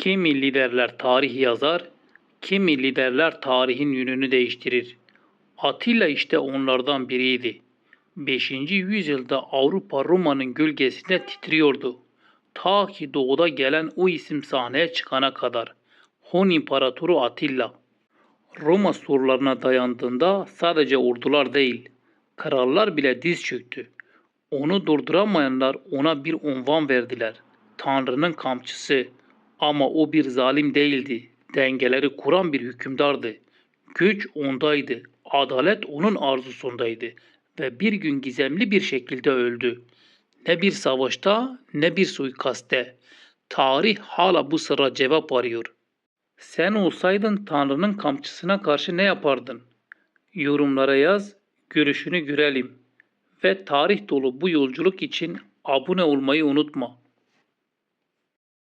Kimi liderler tarih yazar, kimi liderler tarihin yönünü değiştirir. Atilla işte onlardan biriydi. 5. yüzyılda Avrupa Roma'nın gölgesinde titriyordu. Ta ki doğuda gelen o isim sahneye çıkana kadar. Hun İmparatoru Atilla. Roma surlarına dayandığında sadece ordular değil, krallar bile diz çöktü. Onu durduramayanlar ona bir unvan verdiler. Tanrı'nın kamçısı. Ama o bir zalim değildi. Dengeleri kuran bir hükümdardı. Güç ondaydı. Adalet onun arzusundaydı. Ve bir gün gizemli bir şekilde öldü. Ne bir savaşta ne bir suikaste. Tarih hala bu sıra cevap arıyor. Sen olsaydın Tanrı'nın kamçısına karşı ne yapardın? Yorumlara yaz, görüşünü görelim. Ve tarih dolu bu yolculuk için abone olmayı unutma.